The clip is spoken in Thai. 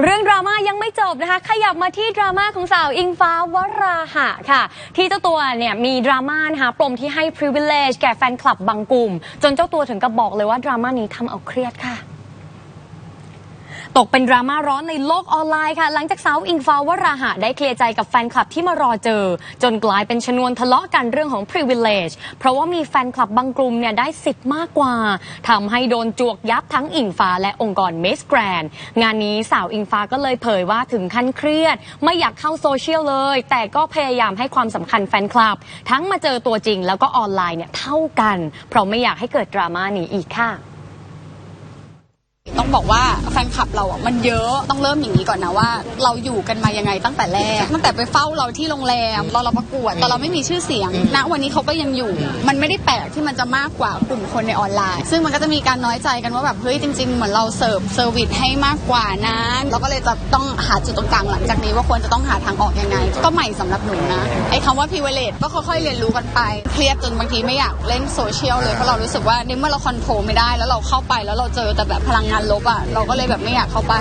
เรื่องดราม่ายังไม่จบนะคะ ขยับมาที่ดราม่าของสาวอิงฟ้าวราหะค่ะ ที่เจ้าตัวเนี่ยมีดราม่านะคะปมที่ให้ privilege แก่แฟนคลับบางกลุ่ม จนเจ้าตัวถึงกับบอกเลยว่าดราม่านี้ทำเอาเครียดค่ะ ตกเป็นดราม่าร้อนในโลกออนไลน์ค่ะ หลังจากสาวอิงฟ้าวราหะได้เคลียร์ใจกับแฟนคลับที่มารอเจอ จนกลายเป็นชนวนทะเลาะกันเรื่องของ privilege เพราะว่ามีแฟนคลับบางกลุ่มเนี่ยได้สิทธิ์มากกว่าทำให้โดนจวกยับทั้งอิงฟ้าและองค์กร Miss Grand งานนี้สาวอิงฟ้าก็เลยเผยว่าถึงขั้นเครียด ไม่อยากเข้าโซเชียลเลย แต่ก็พยายามให้ความสำคัญแฟนคลับ ทั้งมาเจอตัวจริงแล้วก็ออนไลน์เนี่ยเท่ากัน เพราะไม่อยากให้เกิดดราม่านี้อีกค่ะ ต้องบอกว่าแฟนคลับเราอะมันเยอะต้องเริ่มอย่างนี้ก่อนนะว่า เราอยู่กันมายังไงตั้งแต่แรก ตั้งแต่ไปเฝ้าเราที่โรงแรมตอนเราประกวดตอนเราไม่มีชื่อเสียงณวันนี้เขาก็ยังอยู่ มันไม่ได้แปลกที่มันจะมากกว่ากลุ่มคนในออนไลน์ ซึ่งมันก็จะมีการน้อยใจกันว่าแบบเฮ้ยจริง ๆ เหมือนเราเสิร์ฟเซอร์วิสให้มากกว่านะเราก็เลยจะต้องหาจุดตรงกลางหลังจากนี้ว่าควรจะต้องหาทางออกยังไง ก็ใหม่สำหรับหนูนะไอ้คำว่า privilege ก็ค่อยๆเรียนรู้กันไปเครียดจนบางทีไม่อยากเล่นโซเชียลเลยเพราะเรารู้สึกว่าในเมื่อเราคอนโทรลไม่ได้แล้วเราเข้าไปแล้วเราเจอแต่แบบพลังงานลบอะเราก็เลยแบบไม่อยากเข้าไป